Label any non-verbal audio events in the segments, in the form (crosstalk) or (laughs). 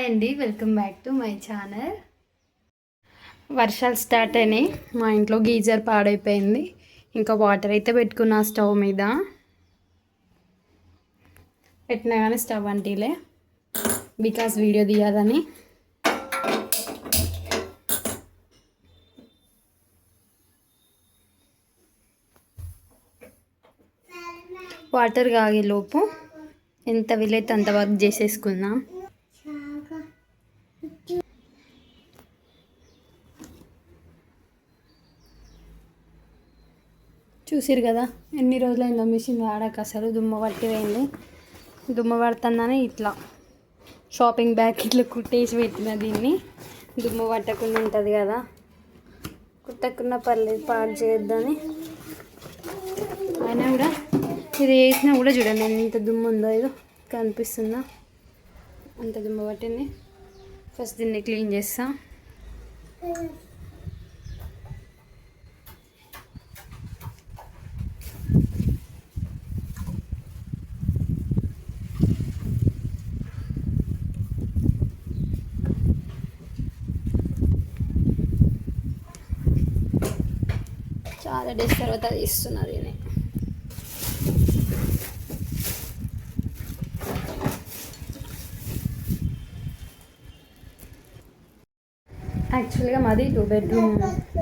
Hi అండి welcome back to my channel వర్షాలు start అయినాయి. మా ఇంట్లో గీజర్ పాడైపోయింది. ఇంకా వాటర్ అయితే పెట్టుకున్నా స్టవ్ మీద. పెట్టినా కానీ స్టవ్ అంటీలే. బికాస్ వీడియో తీయాలని వాటర్ కాగే లోపు ఎంత వీలైతే అంత వర్క్ చేసేసుకుందాం. చూసిరు కదా ఎన్ని రోజులైందో మిషన్ వాడాక అసలు దుమ్మ పట్టిపోయింది. దుమ్మ పడుతుందని ఇట్లా. షాపింగ్ బ్యాగ్ ఇట్లా కుట్టేసి పెట్టిన దీన్ని. దుమ్మ పట్టకుండా ఉంటుంది కదా. కుట్టకున్న పర్లేదు పాడు చేయొద్దని. అయినా కూడా ఇది వేసినా కూడా చూడండి ఎంత దుమ్ము ఉందో ఏదో కనిపిస్తుందా? అంత దుమ్ము పట్టింది. ఫస్ట్ దీన్ని క్లీన్ చేస్తాను చాలా డేస్ తర్వాత ఇస్తున్నారు ఇది యాక్చువల్గా మాది టూ బెడ్రూమ్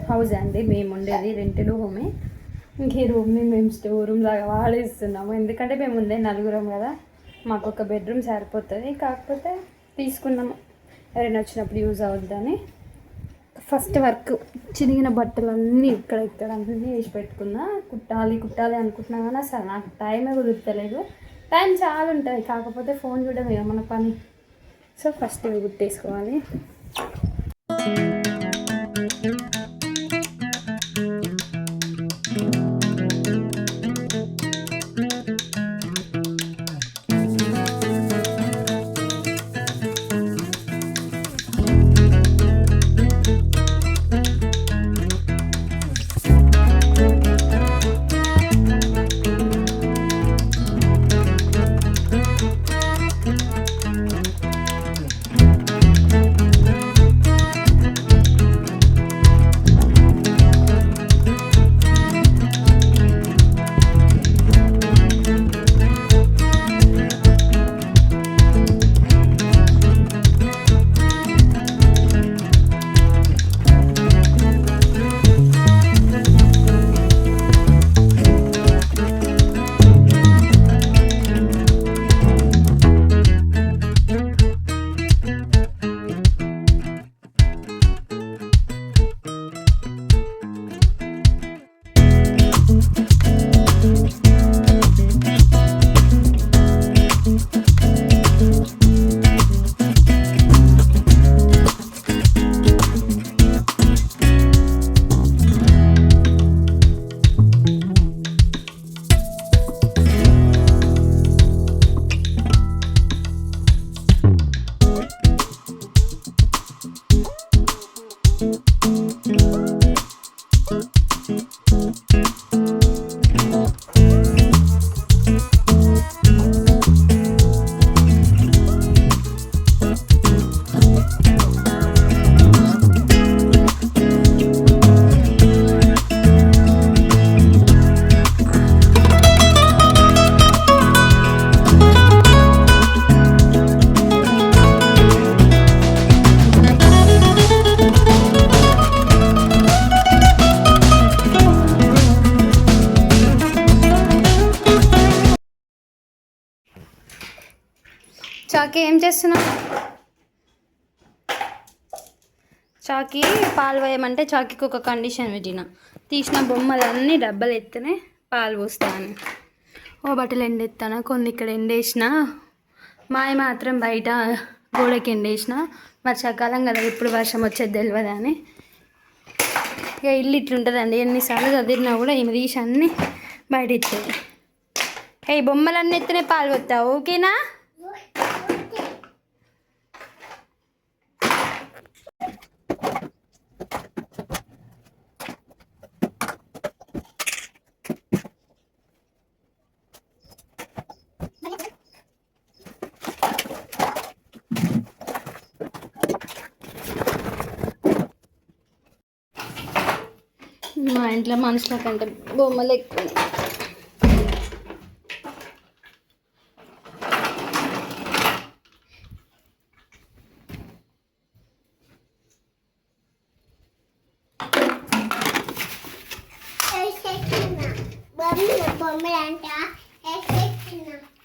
హౌస్ అండి. మేము ఉండేది రెంటెడ్ హోమే. ఇంక ఈ రూమ్ని మేము స్టోర్ రూమ్ లాగా వాడేస్తున్నాము. ఎందుకంటే మేము ఉండే నలుగురం కదా. మాకు ఒక బెడ్రూమ్ సరిపోతుంది. కాకపోతే తీసుకున్నాము. ఎవరైనా వచ్చినప్పుడు యూజ్ అవుద్దని. ఫస్ట్ వర్క్ చిరిగిన బట్టలన్నీ ఇక్కడ ఇక్కడ అన్నీ వేసి పెట్టుకున్నా. కుట్టాలి కుట్టాలి అనుకుంటున్నా కానీ అసలు నాకు టైమే కుదురుతలేదు. టైం చాలా ఉంటుంది. కాకపోతే ఫోన్ చూడడం మన పని. సో ఫస్ట్ ఇవి కుట్టేసుకోవాలి. చేస్తున్నావు చాకీ పాలు వేయమంటే చాకీకి ఒక కండిషన్ పెట్టిన. తీసిన బొమ్మలన్నీ డబ్బలు ఎత్తనే పాలు పోస్తాను. ఓ బట్టలు ఎండెత్తాను? కొన్ని ఇక్కడ ఎండేసిన. మాయ మాత్రం బయట గోడకి ఎండేసిన. వర్షాకాలం కదా ఇప్పుడు వర్షం వచ్చేది తెలియదు అని. ఇక ఇల్లు ఇట్లుంటుందండి ఎన్నిసార్లు చదివినా కూడా ఈమె తీసి అన్నీ బయట ఇచ్చేది ఏ బొమ్మలన్నీ ఎత్తనే పాలు పోతావు ఓకేనా? మా ఇంట్లో మనుషుల కంటే బొమ్మలు ఎక్కువ.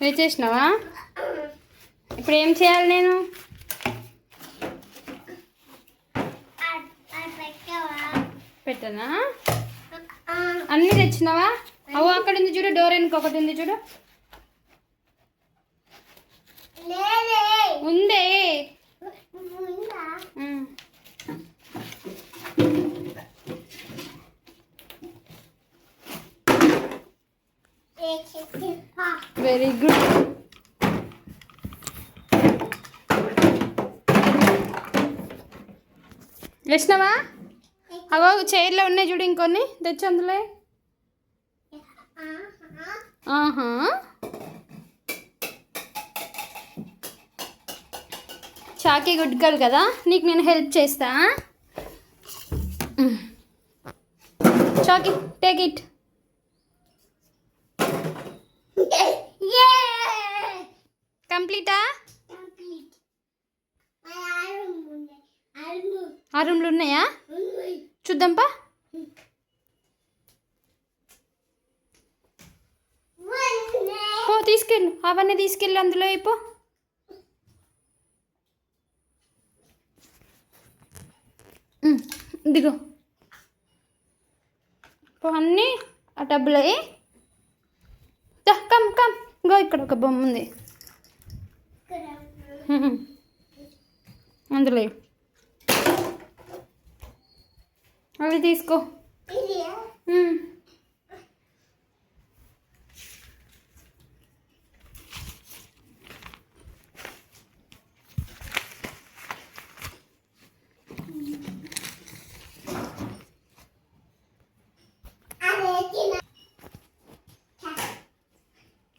వేసేసినావా ఇప్పుడు ఏం చేయాలి నేను? పెట్టనా? అన్నీ తెచ్చినావా? అవు అక్కడ ఉంది చూడు డోర్ వెనుక ఒకటి ఉంది చూడు. ఉందే. వెరీ గుడ్ వేసినావా అవో చైర్లో ఉన్నాయి చూడు ఇంకొన్ని. తెచ్చు అందులో. ఆహా. చాకీ గుడ్ గర్ల్ కదా నీకు నేను హెల్ప్ చేస్తా. చాకీ టేక్ ఇట్. కంప్లీటా? ఆ రూమ్లు ఉన్నాయా? చూద్దాంపా. పో తీసుకెళ్ళు. అవన్నీ తీసుకెళ్ళు అందులో అయిపో ఇదిగో. పో అన్నీ ఆ టబ్బులో కమ్ కమ్. గో ఇక్కడ ఒక బొమ్మ ఉంది. అందులో అవి తీసుకో.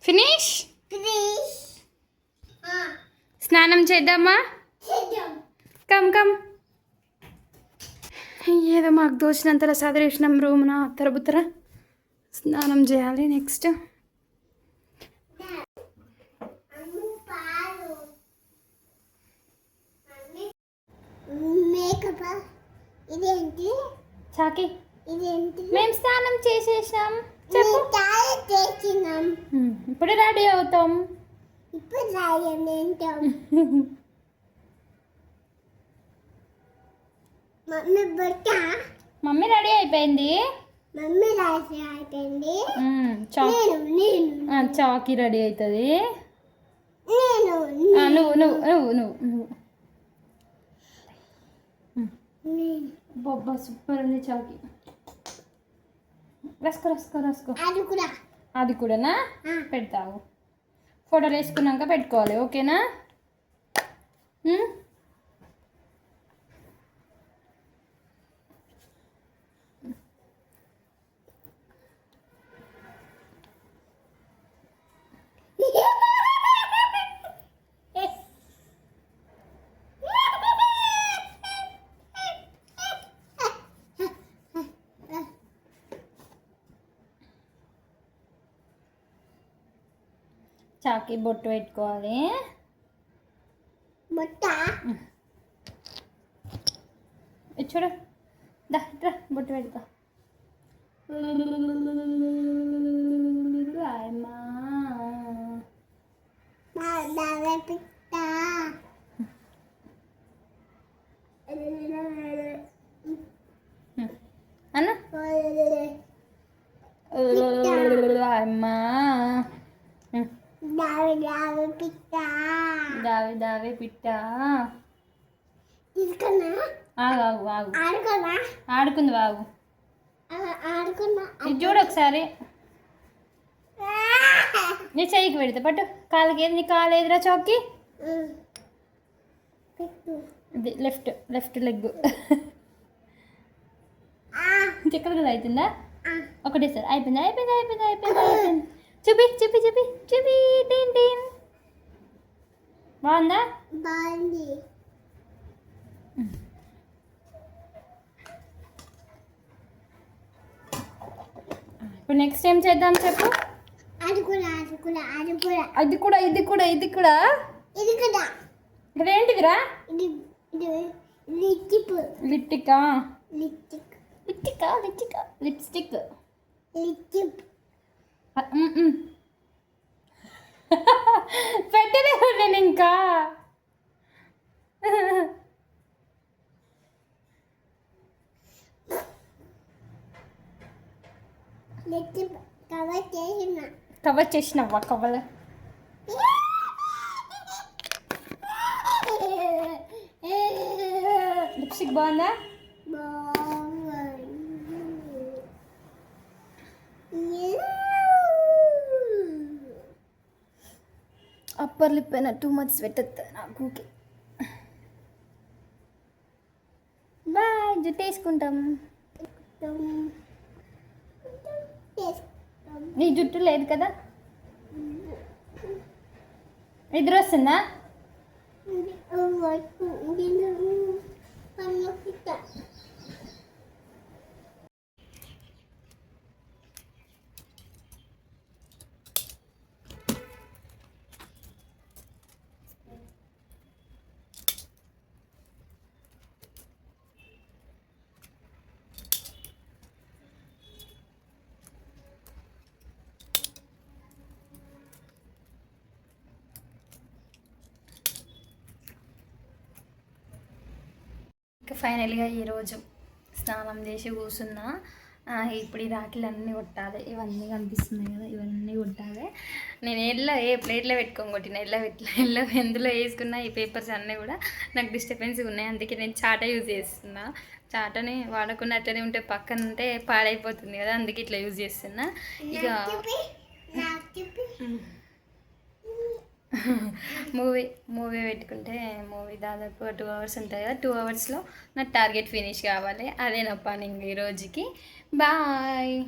ఫినిష్? స్నానం చేద్దామా? Come come. ఏదో మాకు దోచినంతలో చదివేసినాం రూమ్న అత్తర బుత్తర స్నానం చేయాలి నెక్స్ట్. ఇదేంటి చాకి ఇదేంటి మేము స్నానం చేసేసాం. చేసినాం. ఇప్పుడు రెడీ అవుతాం. ఇప్పుడు రాయం ఏంటో (laughs) మమ్మీ రెడీ అయిపోయింది? మమ్మీ రాసి అయిపోయింది. చాక్ రెడీ అవుతుంది. నువ్వు నువ్వు నువ్వు నువ్వు నువ్వు. బొబ్బా సూపర్ ఉంది చాకి. రసుకో రసుకో రసుకో. అది కూడా. అది కూడానా. పెడతావు. ఫోటోలు వేసుకున్నాక పెట్టుకోవాలి ఓకేనా? చాకి బొట్టు పెట్టుకోవాలి. బట్ట? ఇది చూడు. దా ఇట్రా బొట్టు పెట్టుకో. రాయమ్మా. మా దావే పిట్ట? ఆడుకుంది ఆడుకున్నా. ఇది చూడు ఒకసారి. నీ చెయ్యికి పెడితే పట్టు. కాళ్ళకి ఏది? నీ కాలు ఏదిరా చౌక్కి? ఇది లెఫ్ట్ లెఫ్ట్ లెగ్ చెక్కల కదా అవుతుందా ఒకటేసారి అయిపోయింది అయిపోయింది అయిపోయింది అయిపోయింది అయిపోయింది. చూపి చూపి చూపి చూపి. టీన్ టీన్. బాగుందా? బాగుంది. ఇప్పుడు నెక్స్ట్ ఏం చేద్దాం చెప్పు? ఆడుకున్నా ఆడుకున్నా ఆడుకున్నా అది కూడా. ఇది కూడా ఇది కూడా? ఇది కదా ఇక్కడ ఏంటిదిరా? ఇది ఇది లిప్టిక్ లిప్టికా లిప్టిక్ లిప్టికా లిప్టికా లిప్స్టిక్ లిప్టిక్ (laughs) పెట్టలేదు నేను ఇంకా? (laughs) కవర్ చేసిన. కవర్ చేసినవ్వా కవర్? లిప్స్టిక్ బాగుందా? అప్పర్ లిప్ అయినా టూ మంత్స్ స్వెట్ నాకు ఊకే బాయ్ జుట్టు వేసుకుంటాం నీ జుట్టు లేదు కదా నిద్ర వస్తుందా Thank you. ఫైనల్గా ఈరోజు స్నానం చేసి కూర్చున్నా. ఇప్పుడు ఈ రాఖీలు అన్నీ కొట్టాలి. ఇవన్నీ కనిపిస్తున్నాయి కదా ఇవన్నీ కొట్టాలి. నేను ఎల్లో ఏ ప్లేట్లో పెట్టుకొని కొట్టిన ఎల్లో పెట్ల ఎల్లో ఎందులో వేసుకున్న ఈ పేపర్స్ అన్నీ కూడా నాకు డిస్టర్బెన్స్ ఉన్నాయి. అందుకే నేను చాట యూజ్ చేస్తున్నా. చాటని వాడకుండా అట్లనే ఉంటే పక్కన ఉంటే పాడైపోతుంది కదా అందుకే ఇట్లా యూజ్ చేస్తున్నా. ఇక మూవీ మూవీ పెట్టుకుంటే మూవీ దాదాపు టూ అవర్స్ ఉంటుంది కదా. టూ అవర్స్లో నా టార్గెట్ ఫినిష్ కావాలి. అదే నా పని ఇంక ఈ రోజుకి. బాయ్